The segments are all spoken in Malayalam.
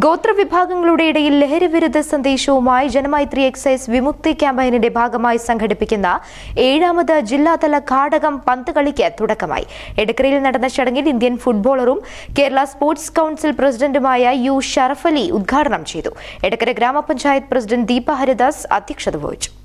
ഗോത്രവിഭാഗങ്ങളുടെ ഇടയിൽ ലഹരിവിരുദ്ധ സന്ദേശവുമായി ജനമൈത്രി എക്സൈസ് വിമുക്തി ക്യാമ്പയിനിന്റെ ഭാഗമായി സംഘടിപ്പിക്കുന്ന ഏഴാമത് ജില്ലാതല ഘാടകം പന്ത് കളിക്ക് തുടക്കമായി. എടക്കരയിൽ നടന്ന ചടങ്ങിൽ ഇന്ത്യൻ ഫുട്ബോളറും കേരള സ്പോർട്സ് കൌൺസിൽ പ്രസിഡന്റുമായ യു ഷറഫലി ഉദ്ഘാടനം ചെയ്തു. എടക്കര ഗ്രാമപഞ്ചായത്ത് പ്രസിഡന്റ് ദീപ ഹരിദാസ് അധ്യക്ഷത വഹിച്ചു.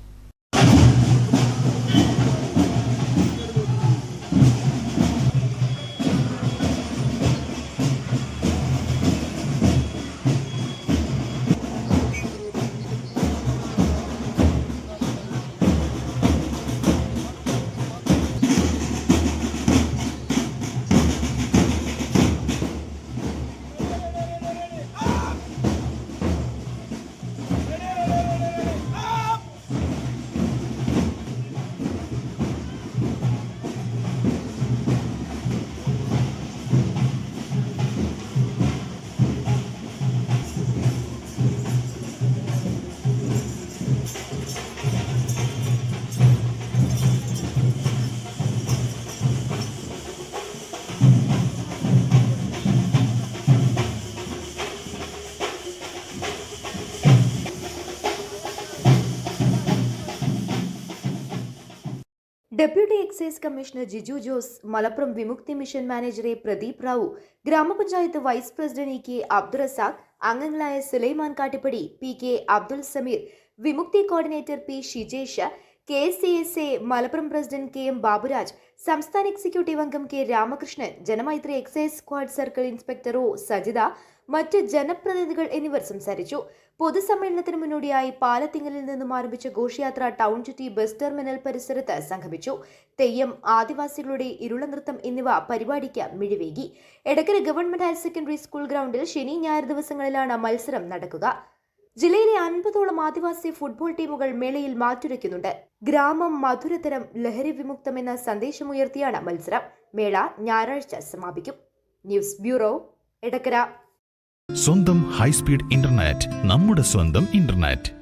Deputy excise commissioner Jiju Jose Malappuram Vimukthi mission മാനേജറെ Pradeep Rao ഗ്രാമപഞ്ചായത്ത് vice president E K Abdurazak അംഗങ്ങളായ Sulaiman Kattippadi P K Abdul Sameer Vimukthi coordinator P Shijesh K C S A Malappuram president K M Baburaj സംസ്ഥാന എക്സിക്യൂട്ടീവ് അംഗം K Ramakrishnan Janamaithri excise squad circle inspector O Sajitha മറ്റ് ജനപ്രതിനിധികൾ എന്നിവർ സംസാരിച്ചു. പൊതുസമ്മേളനത്തിന് മുന്നോടിയായി പാലത്തിങ്ങലിൽ നിന്നും ആരംഭിച്ച ഘോഷയാത്ര ടൗൺ ചുറ്റി ബസ് ടെർമിനൽ പരിസരത്ത് സംഘമിച്ചു തെയ്യം ആദിവാസികളുടെ ഇരുളനൃത്തം എന്നിവ പരിപാടിക്ക് മിഴിവേകി. Edakkara government higher secondary school ഗ്രൗണ്ടിൽ ശനി ഞായർ ദിവസങ്ങളിലാണ് മത്സരം നടക്കുക. ജില്ലയിലെ അൻപതോളം ആദിവാസി ഫുട്ബോൾ ടീമുകൾ മേളയിൽ മാറ്റുരയ്ക്കുന്നുണ്ട്. ഗ്രാമം മധുരതരം ലഹരി വിമുക്തം എന്ന സന്ദേശമുയർത്തിയാണ് മത്സരം. മേള ഞായറാഴ്ച സമാപിക്കും. News bureau Edakkara. സ്വന്തം ഹൈസ്പീഡ് ഇന്റർനെറ്റ് നമ്മുടെ സ്വന്തം ഇന്റർനെറ്റ്.